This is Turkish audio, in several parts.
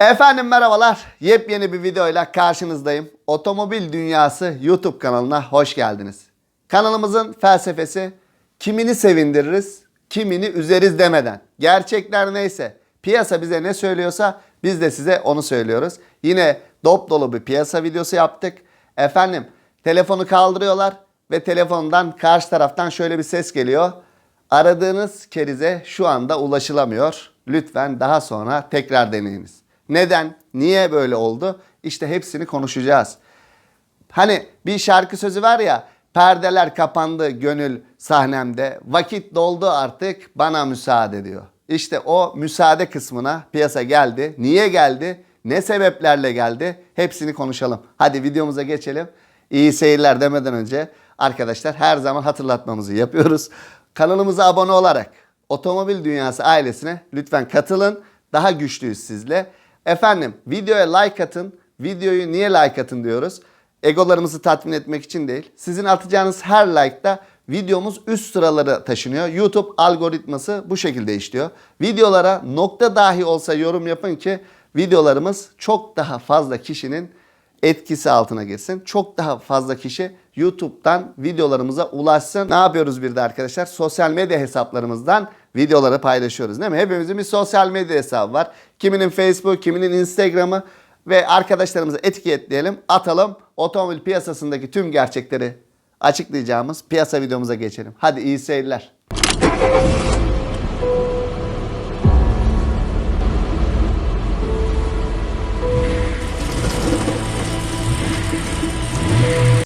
Efendim merhabalar. Yepyeni bir videoyla karşınızdayım. Otomobil Dünyası YouTube kanalına hoş geldiniz. Kanalımızın felsefesi kimini sevindiririz, kimini üzeriz demeden. Gerçekler neyse, piyasa bize ne söylüyorsa biz de size onu söylüyoruz. Yine dop dolu bir piyasa videosu yaptık. Efendim telefonu kaldırıyorlar ve telefondan karşı taraftan şöyle bir ses geliyor. Aradığınız kerize şu anda ulaşılamıyor. Lütfen daha sonra tekrar deneyiniz. Neden? Niye böyle oldu? İşte hepsini konuşacağız. Hani bir şarkı sözü var ya perdeler kapandı gönül sahnemde vakit doldu artık bana müsaade diyor. İşte o müsaade kısmına piyasa geldi. Niye geldi? Ne sebeplerle geldi? Hepsini konuşalım. Hadi videomuza geçelim. İyi seyirler demeden önce arkadaşlar her zaman hatırlatmamızı yapıyoruz. Kanalımıza abone olarak Otomobil Dünyası ailesine lütfen katılın. Daha güçlüyüz sizle. Efendim videoya like atın. Videoyu niye like atın diyoruz? Egolarımızı tatmin etmek için değil. Sizin atacağınız her like'da videomuz üst sıralara taşınıyor. YouTube algoritması bu şekilde işliyor. Videolara nokta dahi olsa yorum yapın ki videolarımız çok daha fazla kişinin etkisi altına girsin. Çok daha fazla kişi YouTube'dan videolarımıza ulaşsın. Ne yapıyoruz bir de arkadaşlar? Sosyal medya hesaplarımızdan videoları paylaşıyoruz değil mi? Hepimizin bir sosyal medya hesabı var. Kiminin Facebook, kiminin Instagram'ı ve arkadaşlarımızı etiketleyelim, atalım. Otomobil piyasasındaki tüm gerçekleri açıklayacağımız piyasa videomuza geçelim. Hadi iyi seyirler.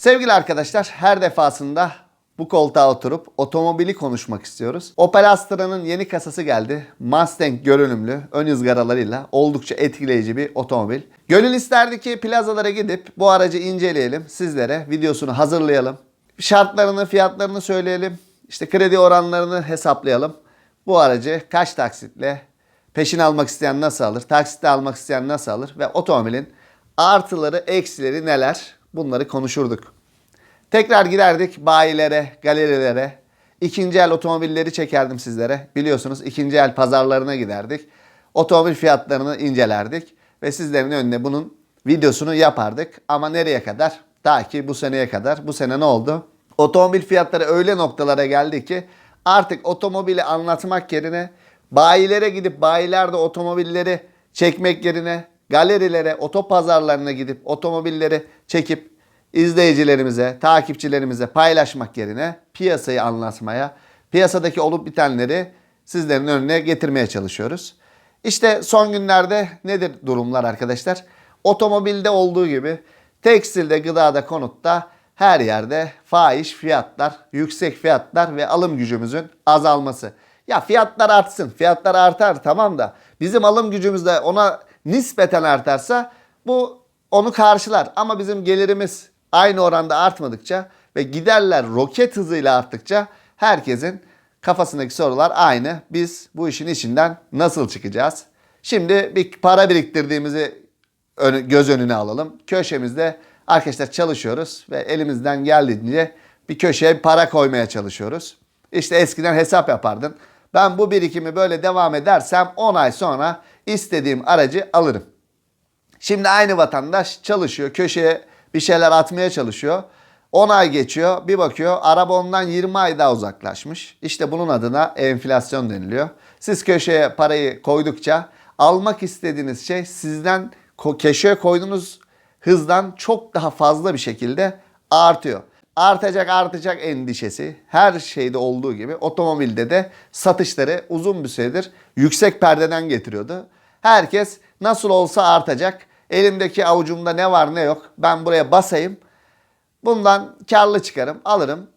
Sevgili arkadaşlar her defasında bu koltuğa oturup otomobili konuşmak istiyoruz. Opel Astra'nın yeni kasası geldi. Mustang görünümlü ön ızgaralarıyla oldukça etkileyici bir otomobil. Gönül isterdi ki plazalara gidip bu aracı inceleyelim. Sizlere videosunu hazırlayalım. Şartlarını, fiyatlarını söyleyelim. İşte kredi oranlarını hesaplayalım. Bu aracı kaç taksitle peşin almak isteyen nasıl alır, taksitle almak isteyen nasıl alır ve otomobilin artıları, eksileri neler bunları konuşurduk. Tekrar giderdik bayilere, galerilere. ikinci el otomobilleri çekerdim sizlere. Biliyorsunuz ikinci el pazarlarına giderdik. Otomobil fiyatlarını incelerdik. Ve sizlerin önüne bunun videosunu yapardık. Ama nereye kadar? Ta ki bu seneye kadar. Bu sene ne oldu? Otomobil fiyatları öyle noktalara geldi ki artık otomobili anlatmak yerine bayilere gidip bayilerde otomobilleri çekmek yerine galerilere, otopazarlarına gidip otomobilleri çekip izleyicilerimize, takipçilerimize paylaşmak yerine piyasayı anlatmaya, piyasadaki olup bitenleri sizlerin önüne getirmeye çalışıyoruz. İşte son günlerde nedir durumlar arkadaşlar? Otomobilde olduğu gibi tekstilde, gıdada, konutta her yerde fahiş fiyatlar, yüksek fiyatlar ve alım gücümüzün azalması. Ya fiyatlar artsın, fiyatlar artar tamam da bizim alım gücümüz de ona nispeten artarsa bu onu karşılar. Ama bizim gelirimiz aynı oranda artmadıkça ve giderler roket hızıyla arttıkça herkesin kafasındaki sorular aynı. Biz bu işin içinden nasıl çıkacağız? Şimdi bir para biriktirdiğimizi göz önüne alalım. Köşemizde arkadaşlar çalışıyoruz ve elimizden geldiğince bir köşeye para koymaya çalışıyoruz. İşte eskiden hesap yapardın. Ben bu birikimi böyle devam edersem 10 ay sonra istediğim aracı alırım. Şimdi aynı vatandaş çalışıyor, köşeye bir şeyler atmaya çalışıyor. 10 ay geçiyor, bir bakıyor araba ondan 20 ay daha uzaklaşmış. İşte bunun adına enflasyon deniliyor. Siz köşeye parayı koydukça almak istediğiniz şey sizden köşeye koyduğunuz hızdan çok daha fazla bir şekilde artıyor. Artacak artacak endişesi her şeyde olduğu gibi otomobilde de satışları uzun bir süredir yüksek perdeden getiriyordu. Herkes nasıl olsa artacak. Elimdeki avucumda ne var ne yok ben buraya basayım. Bundan karlı çıkarım, alırım,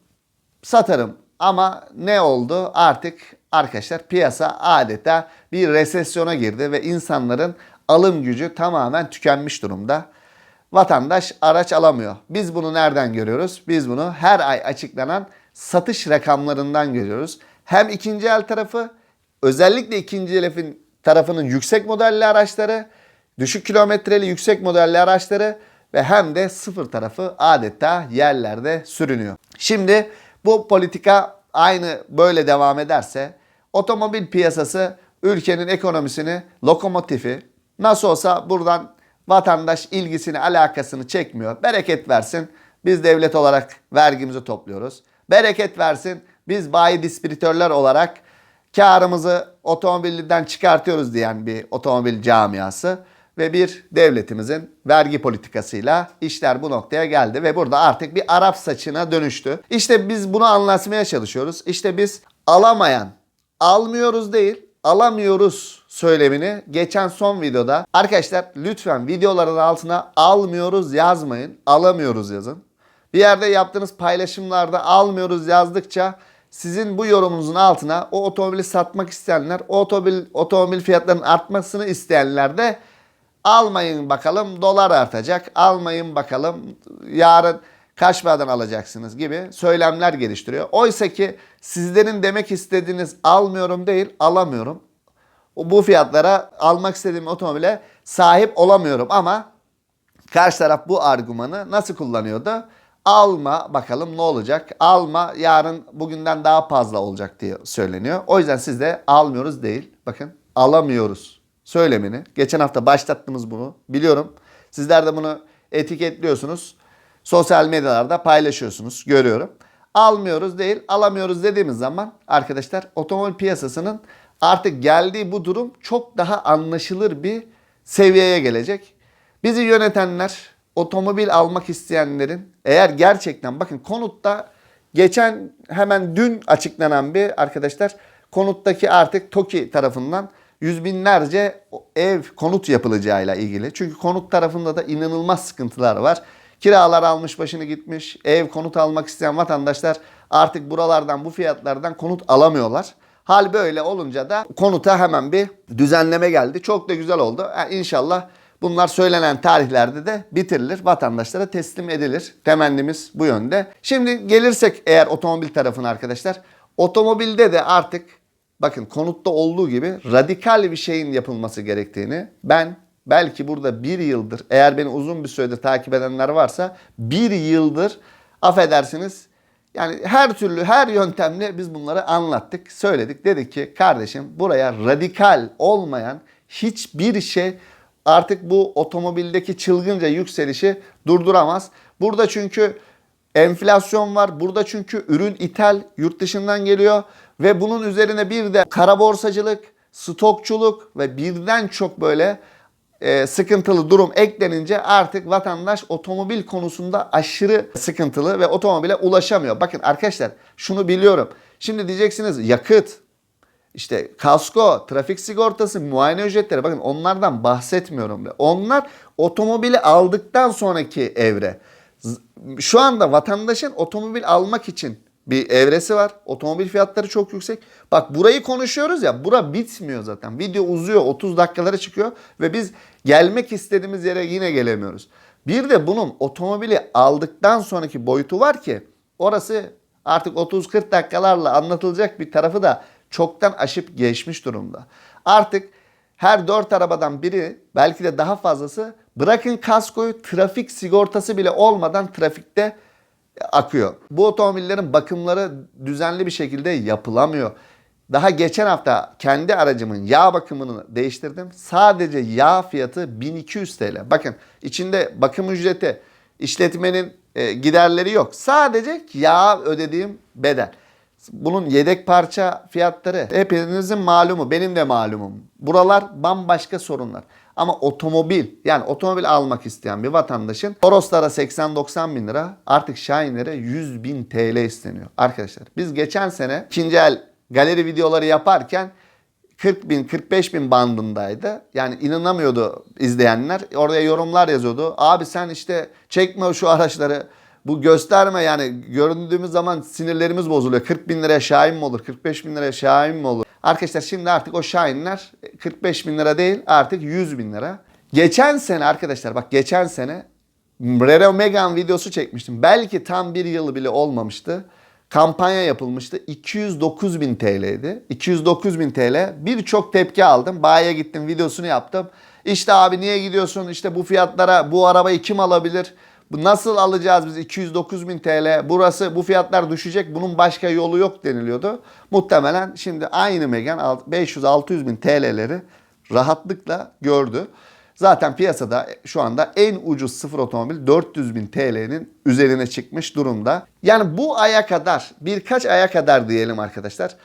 satarım. Ama ne oldu? Artık arkadaşlar piyasa adeta bir resesyona girdi ve insanların alım gücü tamamen tükenmiş durumda. Vatandaş araç alamıyor. Biz bunu nereden görüyoruz? Biz bunu her ay açıklanan satış rakamlarından görüyoruz. Hem ikinci el tarafı özellikle ikinci elin tarafının yüksek modelli araçları, düşük kilometreli yüksek modelli araçları ve hem de sıfır tarafı adeta yerlerde sürünüyor. Şimdi bu politika aynı böyle devam ederse otomobil piyasası ülkenin ekonomisini, lokomotifi, Nasıl olsa buradan vatandaş ilgisini, alakasını çekmiyor. Bereket versin. Biz devlet olarak vergimizi topluyoruz. Bereket versin. Biz bayi distribütörler olarak karımızı otomobilden çıkartıyoruz diyen bir otomobil camiası ve bir devletimizin vergi politikasıyla işler bu noktaya geldi ve burada artık bir Arap saçına dönüştü. İşte biz bunu anlatmaya çalışıyoruz. İşte biz alamayan, almıyoruz değil, alamıyoruz söylemini geçen son videoda arkadaşlar lütfen videoların altına almıyoruz yazmayın, alamıyoruz yazın. Bir yerde yaptığınız paylaşımlarda almıyoruz yazdıkça sizin bu yorumunuzun altına o otomobili satmak isteyenler, o otomobil, otomobil fiyatlarının artmasını isteyenler de almayın bakalım dolar artacak, almayın bakalım yarın kaç paradan alacaksınız gibi söylemler geliştiriyor. Oysa ki sizlerin demek istediğiniz almıyorum değil alamıyorum. Bu fiyatlara almak istediğim otomobile sahip olamıyorum ama Karşı taraf bu argümanı nasıl kullanıyordu? Alma bakalım ne olacak? Alma yarın bugünden daha fazla olacak diye söyleniyor. O yüzden siz de almıyoruz değil. Bakın alamıyoruz söylemini. Geçen hafta başlattınız bunu. Biliyorum. Sizler de bunu etiketliyorsunuz. Sosyal medyalarda paylaşıyorsunuz. Görüyorum. Almıyoruz değil, alamıyoruz dediğimiz zaman arkadaşlar otomobil piyasasının artık geldiği bu durum çok daha anlaşılır bir seviyeye gelecek. Bizi yönetenler, otomobil almak isteyenlerin eğer gerçekten bakın konutta geçen hemen dün açıklanan bir arkadaşlar konuttaki artık TOKİ tarafından yüz binlerce ev konut yapılacağıyla ilgili. Çünkü konut tarafında da inanılmaz sıkıntılar var. Kiralar almış başını gitmiş. Ev konut almak isteyen vatandaşlar artık buralardan bu fiyatlardan konut alamıyorlar. Hal böyle olunca da konuta hemen bir düzenleme geldi. Çok da güzel oldu. Ha, İnşallah bunlar söylenen tarihlerde de bitirilir. Vatandaşlara teslim edilir. Temennimiz bu yönde. Şimdi gelirsek eğer otomobil tarafına arkadaşlar. Otomobilde de artık bakın konutta olduğu gibi radikal bir şeyin yapılması gerektiğini ben belki burada bir yıldır eğer beni uzun bir süredir takip edenler varsa bir yıldır affedersiniz yani her türlü her yöntemle biz bunları anlattık, söyledik. Dedik ki kardeşim buraya radikal olmayan hiçbir şey artık bu otomobildeki çılgınca yükselişi durduramaz. Burada çünkü enflasyon var. Burada çünkü ürün ithal yurt dışından geliyor ve bunun üzerine bir de kara borsacılık, stokçuluk ve birden çok böyle e, sıkıntılı durum eklenince artık vatandaş otomobil konusunda aşırı sıkıntılı ve otomobile ulaşamıyor. Bakın arkadaşlar şunu biliyorum. Şimdi diyeceksiniz yakıt, işte kasko, trafik sigortası, muayene ücretleri bakın onlardan bahsetmiyorum. Onlar otomobili aldıktan sonraki evre. Şu anda vatandaşın otomobil almak için bir evresi var. Otomobil fiyatları çok yüksek. Bak burayı konuşuyoruz ya bura bitmiyor zaten. Video uzuyor 30 dakikalara çıkıyor ve biz gelmek istediğimiz yere yine gelemiyoruz. Bir de bunun otomobili aldıktan sonraki boyutu var ki orası artık 30-40 dakikalarla anlatılacak bir tarafı da çoktan aşıp geçmiş durumda. Artık her dört arabadan biri belki de daha fazlası bırakın kaskoyu trafik sigortası bile olmadan trafikte akıyor. Bu otomobillerin bakımları düzenli bir şekilde yapılamıyor. Daha geçen hafta kendi aracımın yağ bakımını değiştirdim. Sadece yağ fiyatı 1200 TL. Bakın içinde bakım ücreti, işletmenin e, giderleri yok. Sadece yağ ödediğim bedel. Bunun yedek parça fiyatları hepinizin malumu, benim de malumum. Buralar bambaşka sorunlar. Ama otomobil yani otomobil almak isteyen bir vatandaşın Toroslara 80-90 bin lira artık Şahinlere 100 bin TL isteniyor. Arkadaşlar biz geçen sene ikinci el galeri videoları yaparken 40 bin 45 bin bandındaydı. Yani inanamıyordu izleyenler. Oraya yorumlar yazıyordu. Abi sen işte çekme şu araçları. Bu gösterme yani göründüğümüz zaman sinirlerimiz bozuluyor. 40 bin liraya Şahin mi olur? 45 bin liraya Şahin mi olur? Arkadaşlar şimdi artık o Şahinler 45 bin lira değil artık 100 bin lira. Geçen sene arkadaşlar bak geçen sene Renault Megane videosu çekmiştim. Belki tam bir yıl bile olmamıştı. Kampanya yapılmıştı. 209 bin TL'ydi. 209 bin TL. Birçok tepki aldım. Bayiye gittim videosunu yaptım. İşte abi niye gidiyorsun? İşte bu fiyatlara bu arabayı kim alabilir? Nasıl alacağız biz 209 bin TL? Burası bu fiyatlar düşecek. Bunun başka yolu yok deniliyordu. Muhtemelen şimdi aynı Megane 500-600 bin TL'leri rahatlıkla gördü. Zaten piyasada şu anda en ucuz sıfır otomobil 400 bin TL'nin üzerine çıkmış durumda. Yani bu aya kadar birkaç aya kadar diyelim arkadaşlar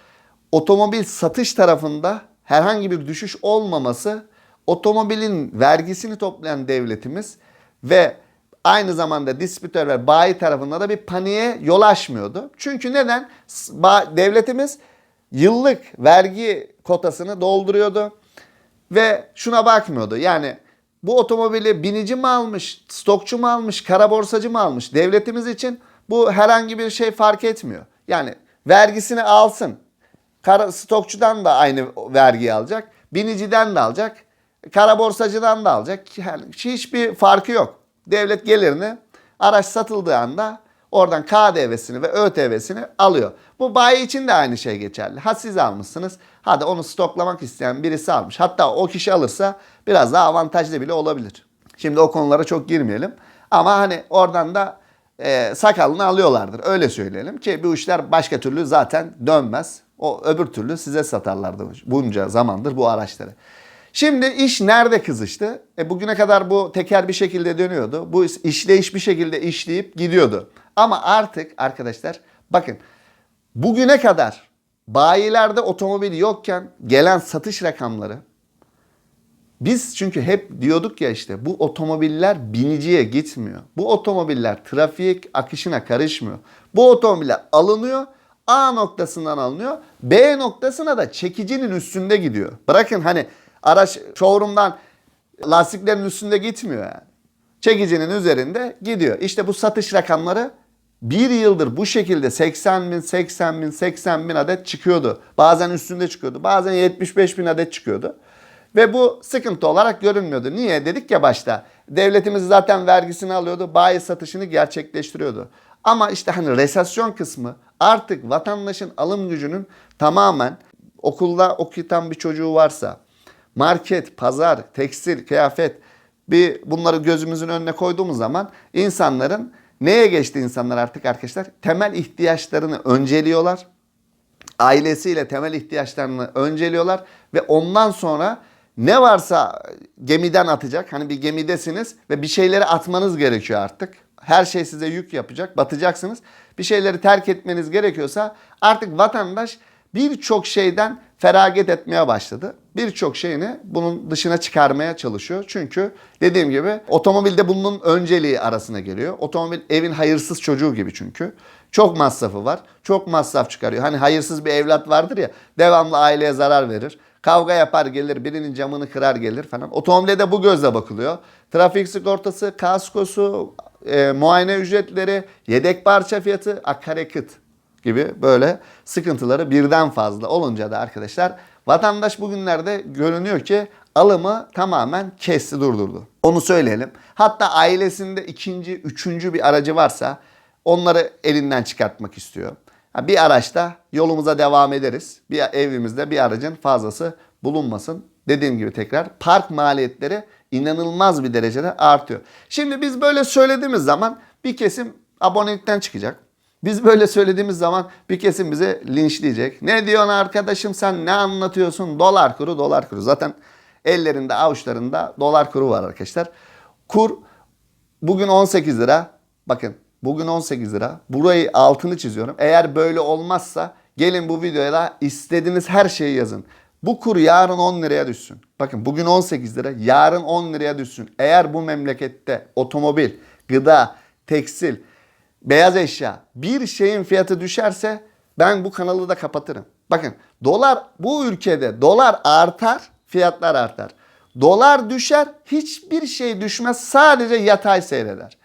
otomobil satış tarafında herhangi bir düşüş olmaması otomobilin vergisini toplayan devletimiz ve aynı zamanda distribütör ve bayi tarafında da bir paniğe yol açmıyordu. Çünkü neden? Devletimiz yıllık vergi kotasını dolduruyordu ve şuna bakmıyordu. Yani bu otomobili binici mi almış, stokçu mu almış, kara borsacı mı almış? Devletimiz için bu herhangi bir şey fark etmiyor. Yani vergisini alsın. Kara, stokçudan da aynı vergiyi alacak. Biniciden de alacak. Kara borsacıdan da alacak. Yani hiçbir farkı yok. Devlet gelirini araç satıldığı anda oradan KDV'sini ve ÖTV'sini alıyor. Bu bayi için de aynı şey geçerli. Ha siz almışsınız. Hadi onu stoklamak isteyen birisi almış. Hatta o kişi alırsa biraz daha avantajlı bile olabilir. Şimdi o konulara çok girmeyelim. Ama hani oradan da e, sakalını alıyorlardır. Öyle söyleyelim ki bu işler başka türlü zaten dönmez. O öbür türlü size satarlardı bunca zamandır bu araçları. Şimdi iş nerede kızıştı? E bugüne kadar bu teker bir şekilde dönüyordu. Bu işleyiş bir şekilde işleyip gidiyordu. Ama artık arkadaşlar bakın bugüne kadar bayilerde otomobil yokken gelen satış rakamları biz çünkü hep diyorduk ya işte bu otomobiller biniciye gitmiyor. Bu otomobiller trafik akışına karışmıyor. Bu otomobiller alınıyor. A noktasından alınıyor. B noktasına da çekicinin üstünde gidiyor. Bırakın hani araç showroom'dan lastiklerin üstünde gitmiyor yani. Çekicinin üzerinde gidiyor. İşte bu satış rakamları bir yıldır bu şekilde 80 bin, 80 bin, 80 bin adet çıkıyordu. Bazen üstünde çıkıyordu. Bazen 75 bin adet çıkıyordu. Ve bu sıkıntı olarak görünmüyordu. Niye? Dedik ya başta. Devletimiz zaten vergisini alıyordu. Bayi satışını gerçekleştiriyordu. Ama işte hani resesyon kısmı artık vatandaşın alım gücünün tamamen okulda okutan bir çocuğu varsa market, pazar, tekstil, kıyafet bir bunları gözümüzün önüne koyduğumuz zaman insanların neye geçti insanlar artık arkadaşlar? Temel ihtiyaçlarını önceliyorlar ailesiyle temel ihtiyaçlarını önceliyorlar ve ondan sonra ne varsa gemiden atacak. Hani bir gemidesiniz ve bir şeyleri atmanız gerekiyor artık. Her şey size yük yapacak, batacaksınız. Bir şeyleri terk etmeniz gerekiyorsa artık vatandaş birçok şeyden feragat etmeye başladı. Birçok şeyini bunun dışına çıkarmaya çalışıyor. Çünkü dediğim gibi otomobilde bunun önceliği arasına geliyor. Otomobil evin hayırsız çocuğu gibi çünkü. Çok masrafı var. Çok masraf çıkarıyor. Hani hayırsız bir evlat vardır ya devamlı aileye zarar verir. Kavga yapar gelir birinin camını kırar gelir falan. Otomobile de bu gözle bakılıyor. Trafik sigortası, kaskosu, e, muayene ücretleri, yedek parça fiyatı, akaryakıt gibi böyle sıkıntıları birden fazla olunca da arkadaşlar vatandaş bugünlerde görünüyor ki alımı tamamen kesti durdurdu. Onu söyleyelim. Hatta ailesinde ikinci, üçüncü bir aracı varsa onları elinden çıkartmak istiyor. Bir araçta yolumuza devam ederiz. Bir evimizde bir aracın fazlası bulunmasın. Dediğim gibi tekrar park maliyetleri inanılmaz bir derecede artıyor. Şimdi biz böyle söylediğimiz zaman bir kesim abonelikten çıkacak. Biz böyle söylediğimiz zaman bir kesim bize linçleyecek. Ne diyorsun arkadaşım sen ne anlatıyorsun? Dolar kuru dolar kuru. Zaten ellerinde avuçlarında dolar kuru var arkadaşlar. Kur bugün 18 lira. Bakın bugün 18 lira. Burayı altını çiziyorum. Eğer böyle olmazsa gelin bu videoya da istediğiniz her şeyi yazın. Bu kur yarın 10 liraya düşsün. Bakın bugün 18 lira, yarın 10 liraya düşsün. Eğer bu memlekette otomobil, gıda, tekstil, beyaz eşya bir şeyin fiyatı düşerse ben bu kanalı da kapatırım. Bakın dolar bu ülkede dolar artar, fiyatlar artar. Dolar düşer, hiçbir şey düşmez. Sadece yatay seyreder.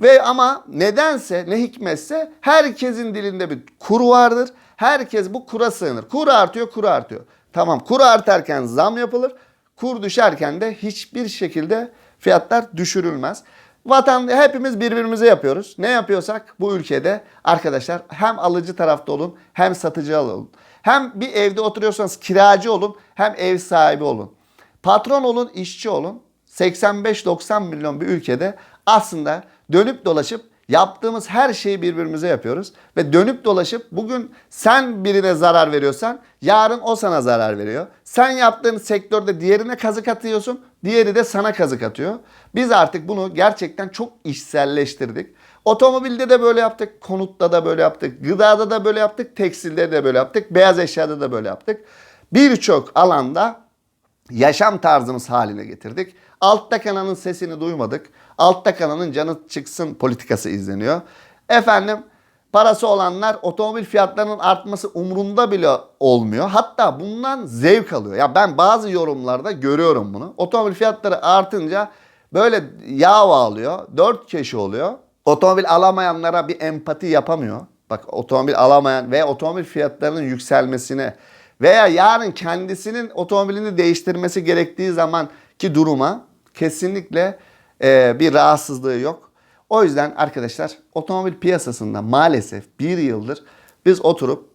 Ve ama nedense ne hikmetse herkesin dilinde bir kur vardır. Herkes bu kura sığınır. Kur artıyor, kur artıyor. Tamam kur artarken zam yapılır. Kur düşerken de hiçbir şekilde fiyatlar düşürülmez. Vatan hepimiz birbirimize yapıyoruz. Ne yapıyorsak bu ülkede arkadaşlar hem alıcı tarafta olun hem satıcı olun. Hem bir evde oturuyorsanız kiracı olun hem ev sahibi olun. Patron olun, işçi olun. 85-90 milyon bir ülkede aslında dönüp dolaşıp yaptığımız her şeyi birbirimize yapıyoruz. Ve dönüp dolaşıp bugün sen birine zarar veriyorsan yarın o sana zarar veriyor. Sen yaptığın sektörde diğerine kazık atıyorsun. Diğeri de sana kazık atıyor. Biz artık bunu gerçekten çok işselleştirdik. Otomobilde de böyle yaptık, konutta da böyle yaptık, gıdada da böyle yaptık, tekstilde de böyle yaptık, beyaz eşyada da böyle yaptık. Birçok alanda yaşam tarzımız haline getirdik. Altta kanalın sesini duymadık. Altta kanalın canı çıksın politikası izleniyor. Efendim parası olanlar otomobil fiyatlarının artması umrunda bile olmuyor. Hatta bundan zevk alıyor. Ya ben bazı yorumlarda görüyorum bunu. Otomobil fiyatları artınca böyle yağ alıyor. Dört keşi oluyor. Otomobil alamayanlara bir empati yapamıyor. Bak otomobil alamayan ve otomobil fiyatlarının yükselmesine veya yarın kendisinin otomobilini değiştirmesi gerektiği zamanki duruma kesinlikle e, bir rahatsızlığı yok. O yüzden arkadaşlar otomobil piyasasında maalesef bir yıldır biz oturup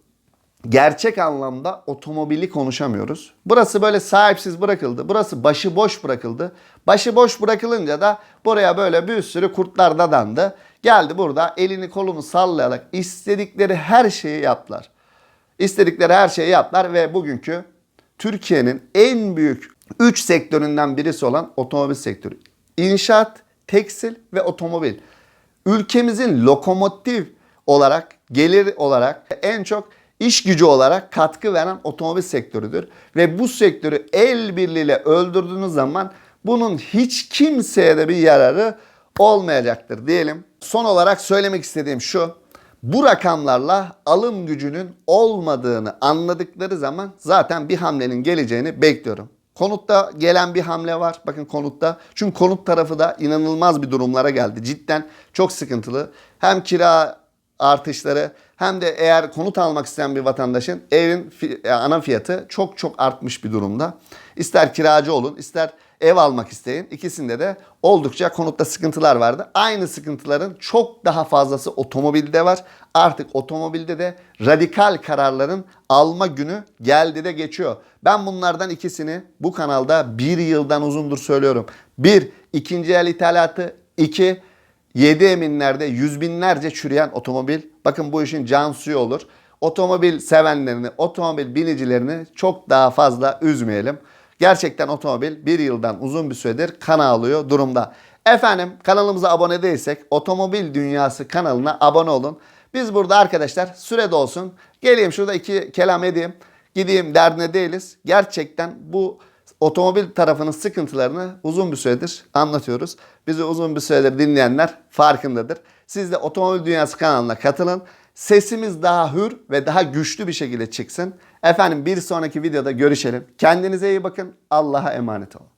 gerçek anlamda otomobili konuşamıyoruz. Burası böyle sahipsiz bırakıldı. Burası başıboş bırakıldı. Başıboş bırakılınca da buraya böyle bir sürü kurtlar dadandı. Geldi burada elini kolunu sallayarak istedikleri her şeyi yaptılar. İstedikleri her şeyi yaptılar ve bugünkü Türkiye'nin en büyük 3 sektöründen birisi olan otomobil sektörü. İnşaat, tekstil ve otomobil. Ülkemizin lokomotif olarak, gelir olarak en çok iş gücü olarak katkı veren otomobil sektörüdür. Ve bu sektörü el birliğiyle öldürdüğünüz zaman bunun hiç kimseye de bir yararı olmayacaktır diyelim. Son olarak söylemek istediğim şu. Bu rakamlarla alım gücünün olmadığını anladıkları zaman zaten bir hamlenin geleceğini bekliyorum. Konutta gelen bir hamle var. Bakın konutta. Çünkü konut tarafı da inanılmaz bir durumlara geldi. Cidden çok sıkıntılı. Hem kira artışları hem de eğer konut almak isteyen bir vatandaşın evin fi- ana fiyatı çok çok artmış bir durumda. İster kiracı olun, ister ev almak isteyin. İkisinde de oldukça konutta sıkıntılar vardı. Aynı sıkıntıların çok daha fazlası otomobilde var. Artık otomobilde de radikal kararların alma günü geldi de geçiyor. Ben bunlardan ikisini bu kanalda bir yıldan uzundur söylüyorum. Bir, ikinci el ithalatı. iki 7 eminlerde yüz binlerce çürüyen otomobil. Bakın bu işin can suyu olur. Otomobil sevenlerini, otomobil binicilerini çok daha fazla üzmeyelim. Gerçekten otomobil bir yıldan uzun bir süredir kan ağlıyor durumda. Efendim kanalımıza abone değilsek Otomobil Dünyası kanalına abone olun. Biz burada arkadaşlar süre dolsun. Geleyim şurada iki kelam edeyim. Gideyim derdine değiliz. Gerçekten bu otomobil tarafının sıkıntılarını uzun bir süredir anlatıyoruz. Bizi uzun bir süredir dinleyenler farkındadır. Siz de Otomobil Dünyası kanalına katılın. Sesimiz daha hür ve daha güçlü bir şekilde çıksın. Efendim bir sonraki videoda görüşelim. Kendinize iyi bakın. Allah'a emanet olun.